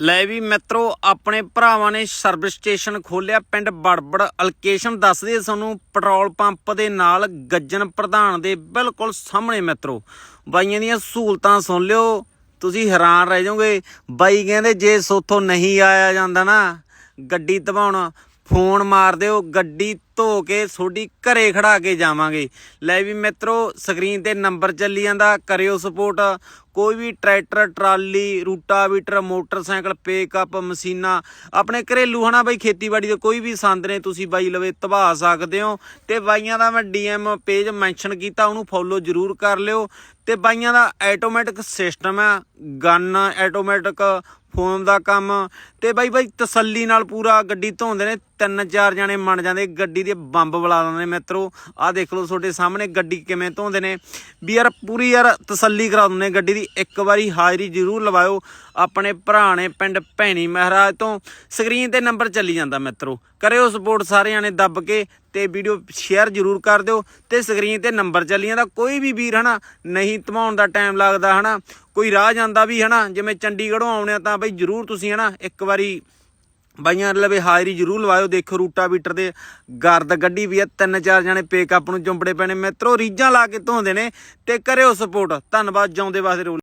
ਲੈ ਵੀ ਮਿੱਤਰੋ, ਆਪਣੇ ਭਰਾਵਾਂ ਨੇ ਸਰਵਿਸ ਸਟੇਸ਼ਨ ਖੋਲਿਆ ਪਿੰਡ ਬੜਬੜ ਲੋਕੇਸ਼ਨ ਦੱਸਦੇ ਦਈਏ ਤੁਹਾਨੂੰ ਪੈਟਰੋਲ ਪੰਪ ਦੇ ਨਾਲ ਗੱਜਣ ਪ੍ਰਧਾਨ ਦੇ ਬਿਲਕੁਲ ਸਾਹਮਣੇ ਮਿੱਤਰੋ। ਬਾਈਆਂ ਦੀਆਂ ਸਹੂਲਤਾਂ ਸੁਣ ਲਿਓ, ਤੁਸੀਂ ਹੈਰਾਨ ਰਹਿ ਜਾਓਗੇ। ਬਾਈ ਕਹਿੰਦੇ ਜੇ ਸੋਥੋਂ ਨਹੀਂ ਆਇਆ ਜਾਂਦਾ ਨਾ, ਗੱਡੀ ਧਵਾਉਣ ਫੋਨ ਮਾਰ ਦਿਓ, ਗੱਡੀ ਧੋ ਕੇ ਤੁਹਾਡੀ ਘਰੇ ਖੜਾ ਕੇ ਜਾਵਾਂਗੇ। ਲੈ ਵੀ ਮਿੱਤਰੋ, ਸਕਰੀਨ ਤੇ ਨੰਬਰ ਚੱਲੀ ਜਾਂਦਾ, ਕਰਿਓ ਸਪੋਰਟ। ਕੋਈ ਵੀ tractor, trolley, rotavator, motorcycle, pickup, ਮਸ਼ੀਨਾਂ, ਆਪਣੇ ਘਰੇਲੂ ਹਨਾ ਬਾਈ ਖੇਤੀਬਾੜੀ ਦੇ ਕੋਈ ਵੀ ਸੰਦ ਨੇ, ਤੁਸੀਂ ਬਾਈ ਲਵੇ ਤਬਾ ਸਕਦੇ ਹੋ। ਤੇ ਬਾਈਆਂ ਦਾ ਮੈਂ ਡੀਐਮ ਪੇਜ ਮੈਂਸ਼ਨ ਕੀਤਾ, ਉਹਨੂੰ ਫੋਲੋ ਜਰੂਰ ਕਰ ਲਿਓ। ਤੇ ਬਾਈਆਂ ਦਾ ਆਟੋਮੈਟਿਕ ਸਿਸਟਮ ਹੈ ਗਨ ਆਟੋਮੈਟਿਕ ਫੋਨ ਦਾ ਕੰਮ। ਤੇ ਬਾਈ ਬਾਈ ਤਸੱਲੀ ਨਾਲ ਪੂਰਾ ਗੱਡੀ ਧੋਂਦੇ ਨੇ। ਤਿੰਨ ਚਾਰ ਜਣੇ ਮੰਨ ਜਾਂਦੇ। ਗੱਡੀ ਦੇ ਬੰਬ ਬੁਲਾ ਦਿੰਦੇ ਨੇ ਮਿੱਤਰੋ। ਆਹ ਦੇਖ ਲਓ ਤੁਹਾਡੇ ਸਾਹਮਣੇ ਗੱਡੀ ਕਿਵੇਂ ਧੋਂਦੇ ਨੇ। ਵੀ ਯਾਰ ਪੂਰੀ ਯਾਰ ਤਸੱਲੀ ਕਰਾ ਦਿੰਦੇ ਗੱਡੀ ਦੀ। ਇੱਕ ਵਾਰੀ ਹਾਜ਼ਰੀ ਜ਼ਰੂਰ ਲਵਾਇਓ ਆਪਣੇ ਭਰਾ ਨੇ ਪਿੰਡ ਭੈਣੀ ਮਹਾਰਾਜ ਤੋਂ। ਸਕਰੀਨ ਤੇ ਨੰਬਰ ਚੱਲੀ ਜਾਂਦਾ ਮਿੱਤਰੋ। ਕਰਿਓ ਸਪੋਰਟ ਸਾਰੇ ਜਾਣੇ ਦੱਬ ਕੇ। ਤੇ ਵੀਡੀਓ ਸ਼ੇਅਰ ਜ਼ਰੂਰ ਕਰ ਦਿਓ ਤੇ ਸਕਰੀਨ ਤੇ ਨੰਬਰ ਚੱਲੀ ਜਾਂਦਾ ਕੋਈ ਵੀ ਵੀਰ ਹਨਾ, ਨਹੀਂ ਧਮਾਉਣ ਦਾ ਟਾਈਮ ਲੱਗਦਾ ਹਨਾ, ਕੋਈ ਰਾਹ ਜਾਂਦਾ ਵੀ ਹਨਾ, ਜਿਵੇਂ ਚੰਡੀਗੜ੍ਹੋਂ ਆਉਣੇ ਆ ਤਾਂ ਬਈ ਜ਼ਰੂਰ ਤੁਸੀਂ ਹਨਾ, ਇੱਕ ਵਾਰੀ ਬਾਈਆਂ ਲਵੇ ਹਾਜ਼ਰੀ ਜ਼ਰੂਰ ਲਵਾਇਓ, ਦੇਖੋ ਰੂਟਾ ਰੂਟਾਵੀਟਰ ਦੇ ਗਰਦ ਗੱਡੀ ਵੀ ਆ, ਤਿੰਨ ਚਾਰ ਜਣੇ ਪੇਕਅਪ ਨੂੰ ਚੁੰਬੜੇ ਪੈਣੇ, ਮਿੱਤਰੋ ਰੀਜਾਂ ਲਾ ਕੇ ਧੋਂਦੇ ਨੇ ਤੇ ਕਰਿਓ ਸਪੋਰਟ ਧੰਨਵਾਦ, ਜਾਉਂਦੇ ਵਾਸਤੇ ਰੋਲ